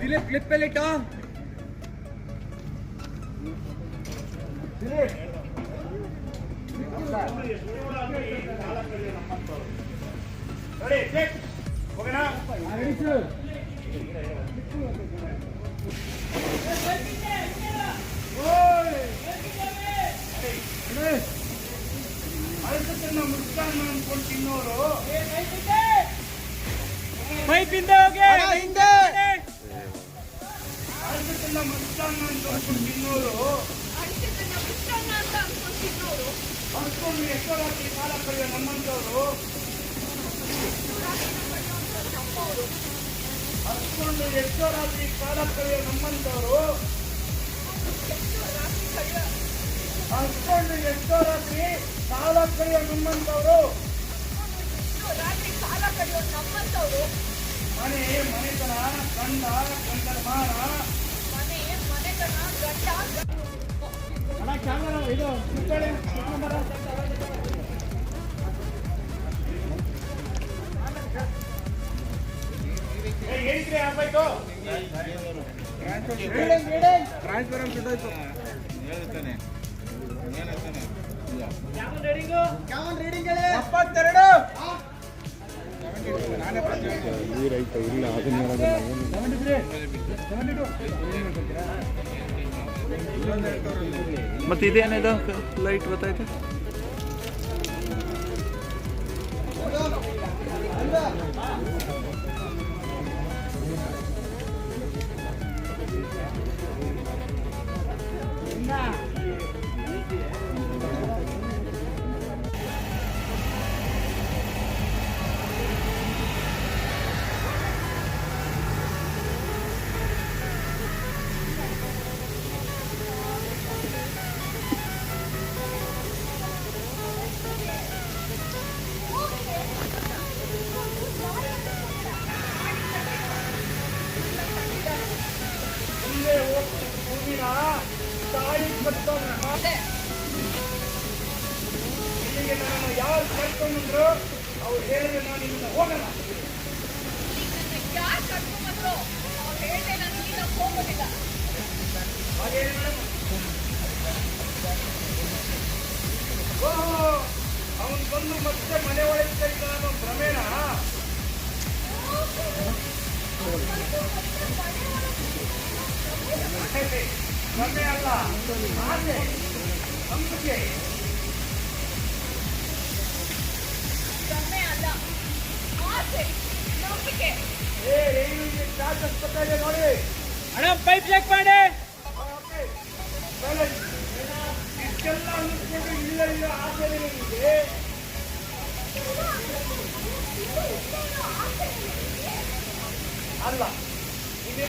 Dilip clip ಎಲ್ಲಿ ಇಟ್ಟು. ದಿಲೀಪ್. ತಿನ್ನೋರು ಮೈ ಪೈಪಿಂದ ಹೋಗಿ. ಹಿಂದೆ. ಅಡಿಕೆತನ ಬಿಟ್ಟಣ್ಣ ಅಂತ ಅನ್ಕೊಂತಿದ್ದವ್ರು ಅನ್ಕೊಂಡು ಎಷ್ಟೋ ರಾತ್ರಿ ಕಾಲ ಕಳೆಯೋ ನಮ್ಮಂತವರು ಹಸ್ಕೊಂಡು ಎಷ್ಟೋ ರಾತ್ರಿ ಕಾಲ ಕಳೆಯೋ ಎಷ್ಟೋ ರಾತ್ರಿ ಕಾಲ ಕಳೆಯೋ ನಮ್ಮಂತವ್ರು ಮನೆ, ಮನೆತನ, ಗಂಡ, ಗಂಡನ ಮನೆ. ಮನೆತನ ಗಂಡ ಅಣ್ಣ ಕ್ಯಾಮರಾ ಮತ್ತೆ ಇದೇನಿದೆ ಲೈಟ್ ಗೊತ್ತಾಯ್ತು? ಮುಂದೆ ಇಲ್ಲಿಗೆ ನನ್ನನ್ನು ಯಾರು ಕರ್ಕೊಂಡ್ರು ಅವ್ರು ಹೇಳಿದ್ರೆ ನಾನು ಇಲ್ಲಿಂದ ಹೋಗಲ್ಲ ಹಾಗೆ ಅವನು ಬಂದು ಮತ್ತೆ ಮನೆ ಒಳಗೆ ಅನ್ನೋ ಭ್ರಮೇಣ ಭ್ರಮೆ ಅಲ್ಲ ಭ್ರಮೆ ಅಲ್ಲ ಆಸೆ ನಂಬಿಕೆ ನೋಡಿ ಅಣ್ಣ ಪೈಪ್ ಚೆಕ್ ಮಾಡಿ. ಇಷ್ಟೆಲ್ಲ ಆಸೆ ನಿಮಗೆ ಅಲ್ಲ